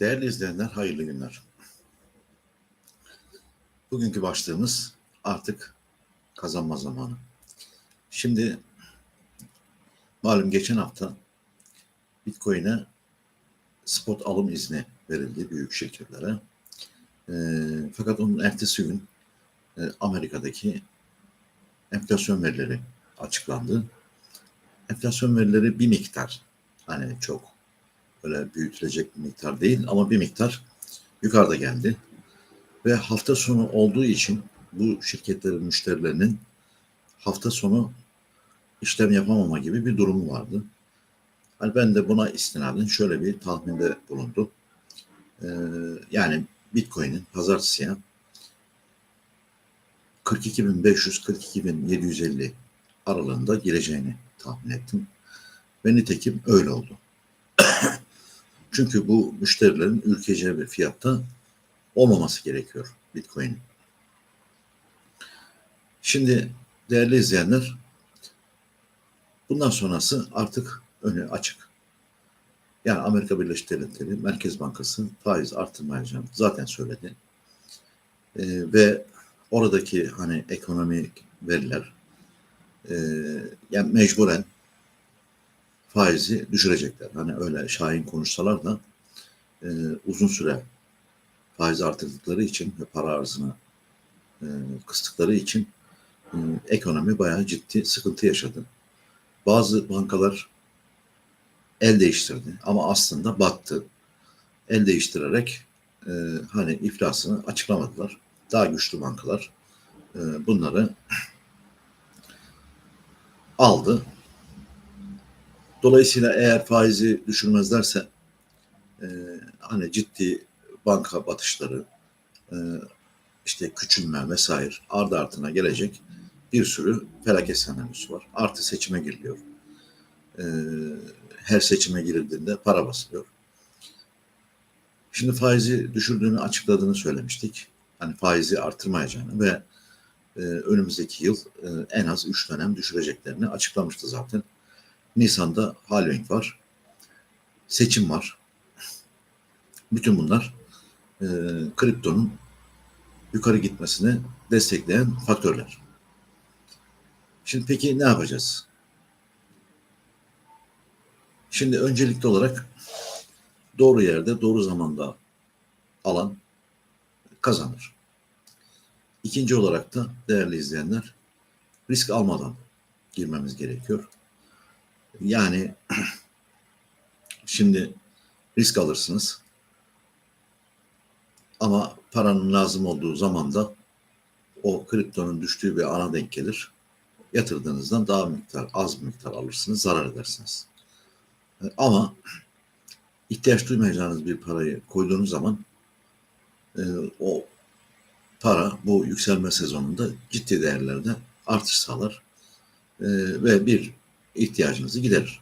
Değerli izleyenler, hayırlı günler. Bugünkü başlığımız artık kazanma zamanı. Şimdi malum geçen hafta Bitcoin'e spot alım izni verildi büyük şirketlere. E, fakat onun ertesi gün e, Amerika'daki enflasyon verileri açıklandı. Enflasyon verileri bir miktar, hani çok öyle büyütülecek bir miktar değil ama bir miktar yukarıda geldi. Ve hafta sonu olduğu için bu şirketlerin müşterilerinin hafta sonu işlem yapamama gibi bir durumu vardı. Hani ben de buna istinaden şöyle bir tahminde bulundum. Ee, yani Bitcoin'in pazartesiye 42.500-42.750 aralığında gireceğini tahmin ettim. Ve nitekim öyle oldu. Çünkü bu müşterilerin ülkece bir fiyatta olmaması gerekiyor Bitcoin'in. Şimdi değerli izleyenler bundan sonrası artık önü açık. Yani Amerika Birleşik Devletleri Merkez Bankası faiz artırmayacağını zaten söyledi. Ee, ve oradaki hani ekonomik veriler e, yani mecburen faizi düşürecekler. Hani öyle şahin konuşsalar da e, uzun süre faiz artırdıkları için ve para arzını e, kıstıkları için e, ekonomi bayağı ciddi sıkıntı yaşadı. Bazı bankalar el değiştirdi ama aslında battı. El değiştirerek e, hani iflasını açıklamadılar. Daha güçlü bankalar e, bunları aldı. Dolayısıyla eğer faizi düşürmezlerse e, hani ciddi banka batışları, e, işte küçülme vesaire ardı ardına gelecek bir sürü felaket senaryosu var. Artı seçime giriliyor. E, her seçime girildiğinde para basılıyor. Şimdi faizi düşürdüğünü açıkladığını söylemiştik. Hani faizi artırmayacağını ve e, önümüzdeki yıl e, en az 3 dönem düşüreceklerini açıklamıştı zaten. Nisan'da Halloween var. Seçim var. Bütün bunlar e, kriptonun yukarı gitmesini destekleyen faktörler. Şimdi peki ne yapacağız? Şimdi öncelikli olarak doğru yerde, doğru zamanda alan kazanır. İkinci olarak da değerli izleyenler risk almadan girmemiz gerekiyor. Yani şimdi risk alırsınız ama paranın lazım olduğu zaman da o kriptonun düştüğü bir ana denk gelir. Yatırdığınızdan daha miktar, az miktar alırsınız, zarar edersiniz. Ama ihtiyaç duymayacağınız bir parayı koyduğunuz zaman e, o para bu yükselme sezonunda ciddi değerlerde artış sağlar e, ve bir ihtiyacınızı giderir.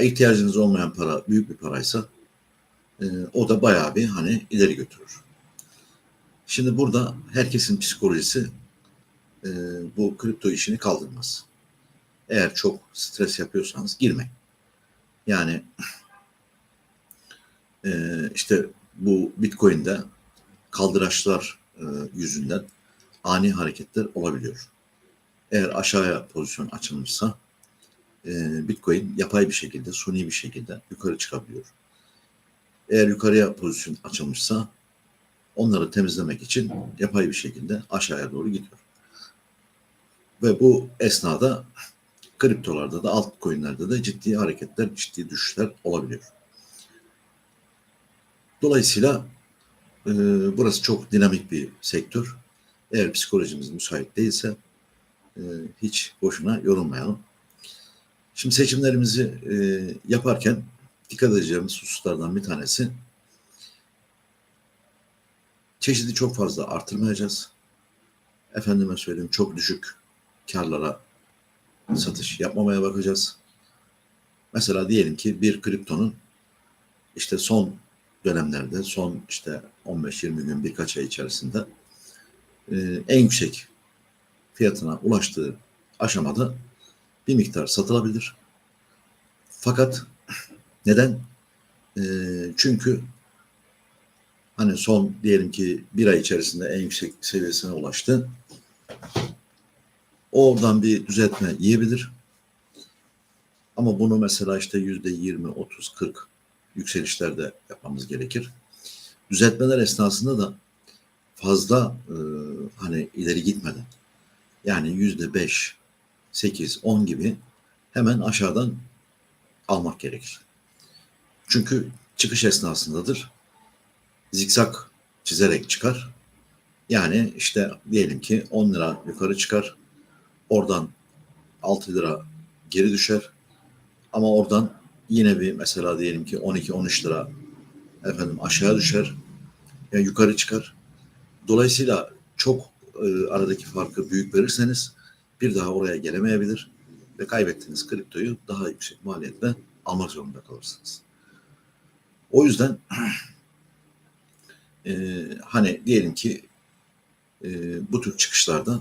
İhtiyacınız olmayan para büyük bir paraysa e, o da bayağı bir hani ileri götürür. Şimdi burada herkesin psikolojisi e, bu kripto işini kaldırmaz. Eğer çok stres yapıyorsanız girmeyin. Yani e, işte bu Bitcoin'de kaldıraçlar e, yüzünden ani hareketler olabiliyor. Eğer aşağıya pozisyon açılmışsa e, Bitcoin yapay bir şekilde, suni bir şekilde yukarı çıkabiliyor. Eğer yukarıya pozisyon açılmışsa onları temizlemek için yapay bir şekilde aşağıya doğru gidiyor. Ve bu esnada kriptolarda da altcoin'lerde de ciddi hareketler, ciddi düşüşler olabiliyor. Dolayısıyla e, burası çok dinamik bir sektör. Eğer psikolojimiz müsait değilse e, hiç boşuna yorulmayalım. Şimdi seçimlerimizi e, yaparken dikkat edeceğimiz hususlardan bir tanesi çeşidi çok fazla artırmayacağız. Efendime söyleyeyim çok düşük karlara satış yapmamaya bakacağız. Mesela diyelim ki bir kriptonun işte son dönemlerde son işte 15-20 gün birkaç ay içerisinde e, en yüksek fiyatına ulaştığı aşamada bir miktar satılabilir. Fakat neden? E, çünkü hani son diyelim ki bir ay içerisinde en yüksek seviyesine ulaştı. Oradan bir düzeltme yiyebilir. Ama bunu mesela işte yüzde 20, 30, 40 yükselişlerde yapmamız gerekir. Düzeltmeler esnasında da fazla e, hani ileri gitmeden yani yüzde 5, 8, 10 gibi hemen aşağıdan almak gerekir. Çünkü çıkış esnasındadır. Zikzak çizerek çıkar. Yani işte diyelim ki 10 lira yukarı çıkar. Oradan 6 lira geri düşer. Ama oradan yine bir mesela diyelim ki 12-13 lira efendim aşağı düşer. Yani yukarı çıkar. Dolayısıyla çok e, aradaki farkı büyük verirseniz bir daha oraya gelemeyebilir ve kaybettiğiniz kriptoyu daha yüksek maliyetle almak zorunda kalırsınız. O yüzden e, hani diyelim ki e, bu tür çıkışlarda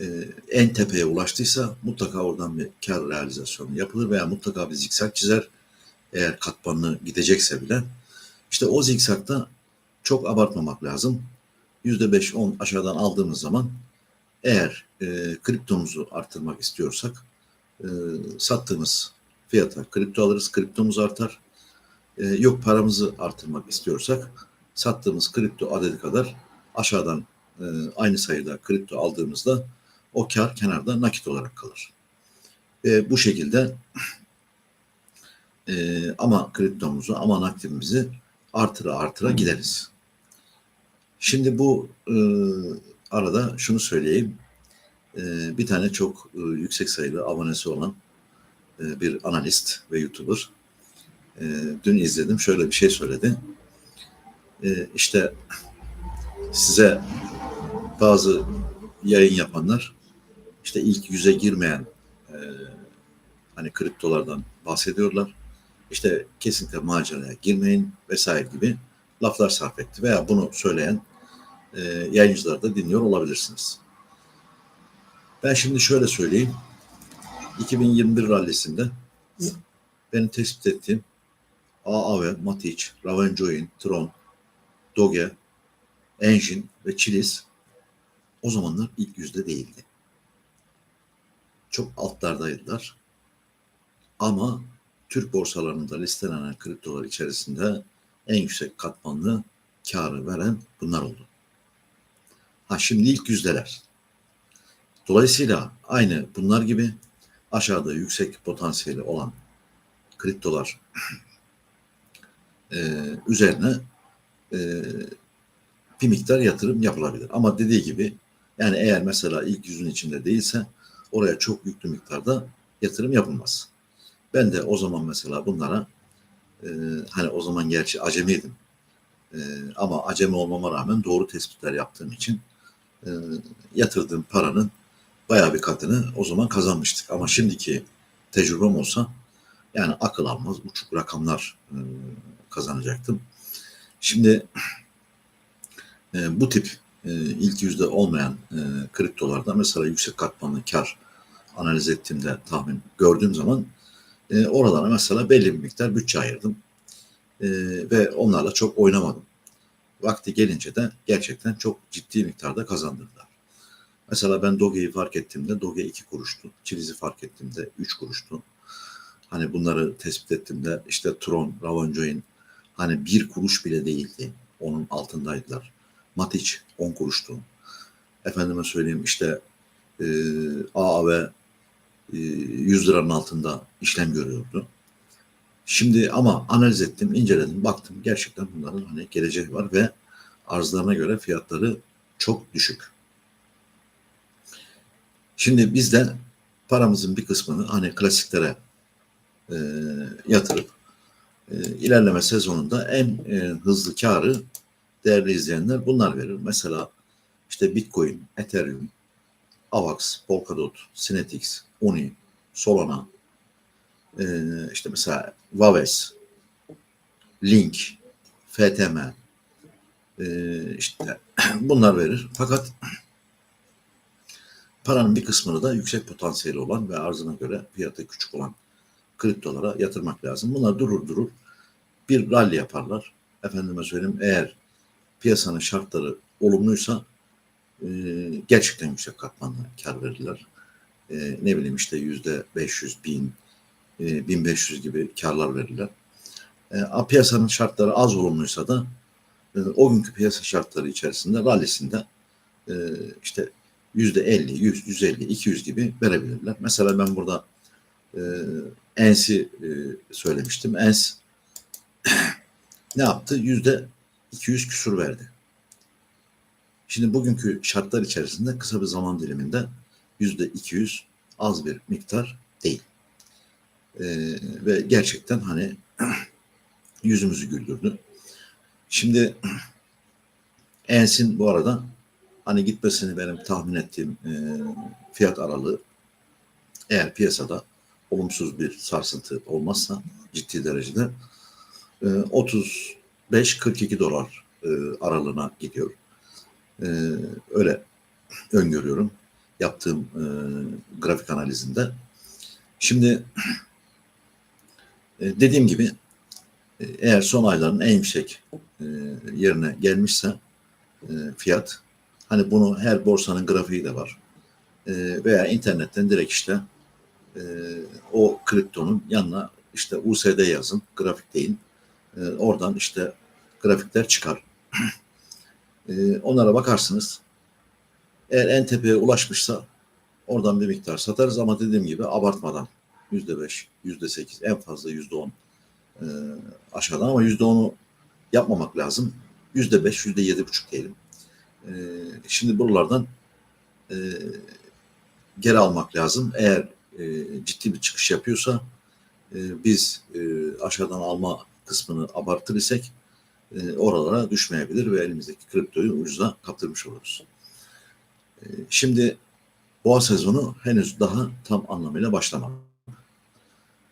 e, en tepeye ulaştıysa mutlaka oradan bir kar realizasyonu yapılır veya mutlaka bir zikzak çizer eğer katmanlı gidecekse bile. İşte o zikzakta çok abartmamak lazım. %5-10 aşağıdan aldığımız zaman eğer e, kriptomuzu arttırmak istiyorsak e, sattığımız fiyata kripto alırız, kriptomuz artar. E, yok paramızı artırmak istiyorsak sattığımız kripto adedi kadar aşağıdan e, aynı sayıda kripto aldığımızda o kar kenarda nakit olarak kalır. Ve bu şekilde e, ama kriptomuzu ama nakitimizi artıra artıra gideriz. Şimdi bu e, arada şunu söyleyeyim. E, bir tane çok e, yüksek sayıda abonesi olan e, bir analist ve YouTuber e, dün izledim. Şöyle bir şey söyledi. E, işte size bazı yayın yapanlar işte ilk yüze girmeyen hani kriptolardan bahsediyorlar. İşte kesinlikle maceraya girmeyin vesaire gibi laflar sarf etti veya bunu söyleyen e, yayıncıları da dinliyor olabilirsiniz. Ben şimdi şöyle söyleyeyim. 2021 rallisinde benim tespit ettiğim AAV, Matic, Ravenjoin, Tron, Doge, Engine ve Chiliz o zamanlar ilk yüzde değildi. Çok altlardaydılar. Ama Türk borsalarında listelenen kriptolar içerisinde en yüksek katmanlı karı veren bunlar oldu. Ha şimdi ilk yüzdeler. Dolayısıyla aynı bunlar gibi aşağıda yüksek potansiyeli olan kriptolar e, üzerine e, bir miktar yatırım yapılabilir. Ama dediği gibi yani eğer mesela ilk yüzün içinde değilse oraya çok yüklü miktarda yatırım yapılmaz. Ben de o zaman mesela bunlara e, hani o zaman gerçi acemiydim. E, ama acemi olmama rağmen doğru tespitler yaptığım için e, yatırdığım paranın bayağı bir katını o zaman kazanmıştık. Ama şimdiki tecrübem olsa yani akıl almaz uçuk rakamlar e, kazanacaktım. Şimdi e, bu tip ilk yüzde olmayan e, kriptolarda mesela yüksek katmanlı kar analiz ettiğimde tahmin gördüğüm zaman e, oralara mesela belli bir miktar bütçe ayırdım. E, ve onlarla çok oynamadım. Vakti gelince de gerçekten çok ciddi miktarda kazandırdılar. Mesela ben Doge'yi fark ettiğimde Doge 2 kuruştu. Çiliz'i fark ettiğimde 3 kuruştu. Hani bunları tespit ettiğimde işte Tron, Ravanjoin hani bir kuruş bile değildi. Onun altındaydılar. Matic 10 kuruştu. Efendime söyleyeyim işte e, AAV e, 100 liranın altında işlem görüyordu. Şimdi ama analiz ettim, inceledim, baktım gerçekten bunların hani geleceği var ve arzlarına göre fiyatları çok düşük. Şimdi biz de paramızın bir kısmını hani klasiklere e, yatırıp e, ilerleme sezonunda en e, hızlı karı değerli izleyenler bunlar verir. Mesela işte Bitcoin, Ethereum, AVAX, Polkadot, Synetix, Uni, Solana, e, işte mesela Vaves, Link, FTM, e, işte bunlar verir. Fakat paranın bir kısmını da yüksek potansiyeli olan ve arzına göre fiyatı küçük olan kriptolara yatırmak lazım. Bunlar durur durur bir rally yaparlar. Efendime söyleyeyim eğer piyasanın şartları olumluysa e, gerçekten yüksek katmanlı kar verirler. E, ne bileyim işte yüzde 500, 1000, e, 1500 gibi karlar verirler. E, piyasanın şartları az olumluysa da e, o günkü piyasa şartları içerisinde rallisinde e, işte yüzde 50, 100, 150, 200 gibi verebilirler. Mesela ben burada e, ENS'i e, söylemiştim. ENS ne yaptı? Yüzde 200 küsur verdi. Şimdi bugünkü şartlar içerisinde kısa bir zaman diliminde yüzde 200 az bir miktar değil. E, ve gerçekten hani yüzümüzü güldürdü. Şimdi Ens'in bu arada hani gitmesini benim tahmin ettiğim e, fiyat aralığı eğer piyasada olumsuz bir sarsıntı olmazsa ciddi derecede e, 35-42 dolar e, aralığına gidiyor. E, öyle öngörüyorum yaptığım e, grafik analizinde. Şimdi e, dediğim gibi e, eğer son ayların en yüksek e, yerine gelmişse fiyat hani bunu her borsanın grafiği de var. Veya internetten direkt işte o kriptonun yanına işte USD yazın, grafik deyin. E, oradan işte grafikler çıkar. Onlara bakarsınız. Eğer en tepeye ulaşmışsa oradan bir miktar satarız ama dediğim gibi abartmadan yüzde beş, yüzde sekiz, en fazla yüzde on e, aşağıdan ama yüzde onu yapmamak lazım. Yüzde beş, yüzde yedi buçuk diyelim. E, şimdi buralardan e, geri almak lazım. Eğer e, ciddi bir çıkış yapıyorsa e, biz e, aşağıdan alma kısmını abartır isek e, oralara düşmeyebilir ve elimizdeki kriptoyu ucuza kaptırmış oluruz. E, şimdi boğa sezonu henüz daha tam anlamıyla başlamadı.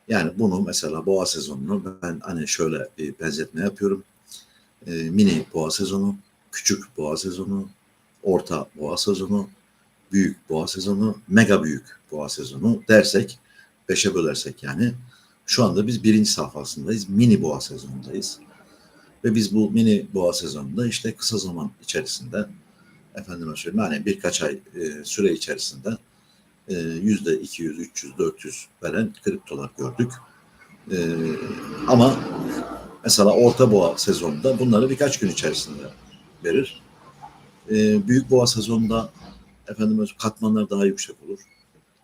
Yani bunu mesela boğa sezonunu ben hani şöyle bir benzetme yapıyorum. E, mini boğa sezonu, küçük boğa sezonu, orta boğa sezonu, büyük boğa sezonu, mega büyük boğa sezonu dersek, beşe bölersek yani şu anda biz birinci safhasındayız. Mini boğa sezonundayız. Ve biz bu mini boğa sezonunda işte kısa zaman içerisinde efendime söyleyeyim yani birkaç ay e, süre içerisinde yüzde 200, 300, 400 veren kriptolar gördük. E, ama mesela orta boğa sezonunda bunları birkaç gün içerisinde verir. E, büyük boğa sezonunda efendim katmanlar daha yüksek olur.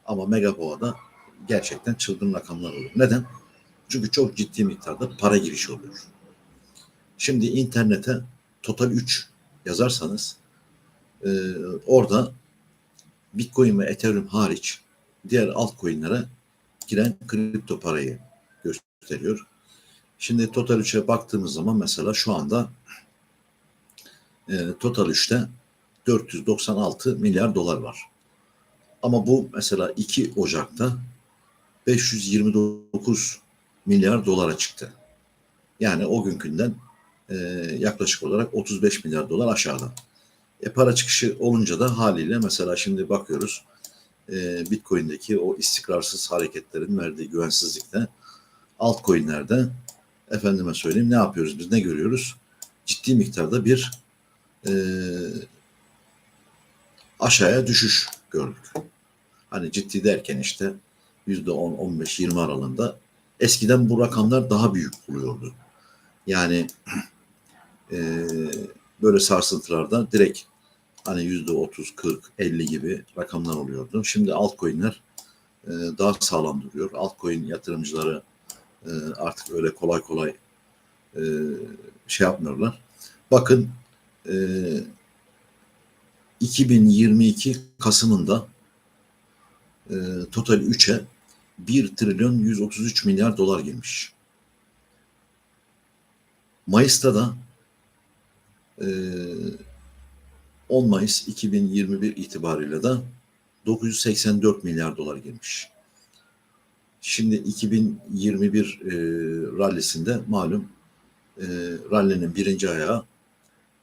Ama mega boğada gerçekten çılgın rakamlar olur. Neden? Çünkü çok ciddi miktarda para girişi oluyor. Şimdi internete total 3 yazarsanız e, orada Bitcoin ve Ethereum hariç diğer altcoin'lere giren kripto parayı gösteriyor. Şimdi Total 3'e baktığımız zaman mesela şu anda e, Total 3'te 496 milyar dolar var. Ama bu mesela 2 Ocak'ta 529 milyar dolara çıktı. Yani o günkünden e, yaklaşık olarak 35 milyar dolar aşağıda. E, para çıkışı olunca da haliyle mesela şimdi bakıyoruz e, Bitcoin'deki o istikrarsız hareketlerin verdiği güvensizlikte altcoin'lerde efendime söyleyeyim ne yapıyoruz biz ne görüyoruz? Ciddi miktarda bir e, aşağıya düşüş gördük. Hani ciddi derken işte yüzde 10, 15, 20 aralığında eskiden bu rakamlar daha büyük oluyordu. Yani e, böyle sarsıntılarda direkt hani yüzde 30, 40, 50 gibi rakamlar oluyordu. Şimdi altcoin'ler e, daha sağlam duruyor. Altcoin yatırımcıları e, artık öyle kolay kolay e, şey yapmıyorlar. Bakın e, 2022 Kasım'ında e, total 3'e 1 trilyon 133 milyar dolar girmiş. Mayıs'ta da e, 10 Mayıs 2021 itibariyle de 984 milyar dolar girmiş. Şimdi 2021 e, rallisinde malum e, rallinin birinci ayağı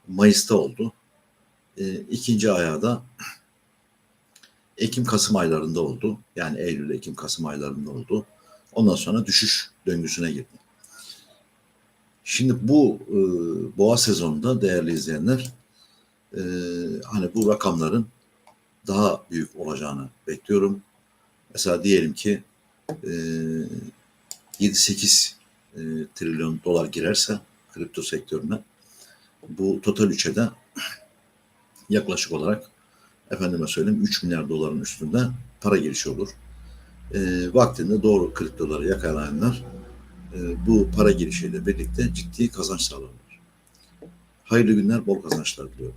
Mayıs'ta oldu. E, ikinci ayağı da Ekim-Kasım aylarında oldu. Yani Eylül, Ekim, Kasım aylarında oldu. Ondan sonra düşüş döngüsüne girdi. Şimdi bu e, boğa sezonunda değerli izleyenler e, hani bu rakamların daha büyük olacağını bekliyorum. Mesela diyelim ki e, 7-8 e, trilyon dolar girerse kripto sektörüne bu total üçe de yaklaşık olarak efendime söyleyeyim 3 milyar doların üstünde para girişi olur. E, vaktinde doğru kriptoları yakalayanlar e, bu para girişiyle birlikte ciddi kazanç sağlarlar. Hayırlı günler, bol kazançlar diliyorum.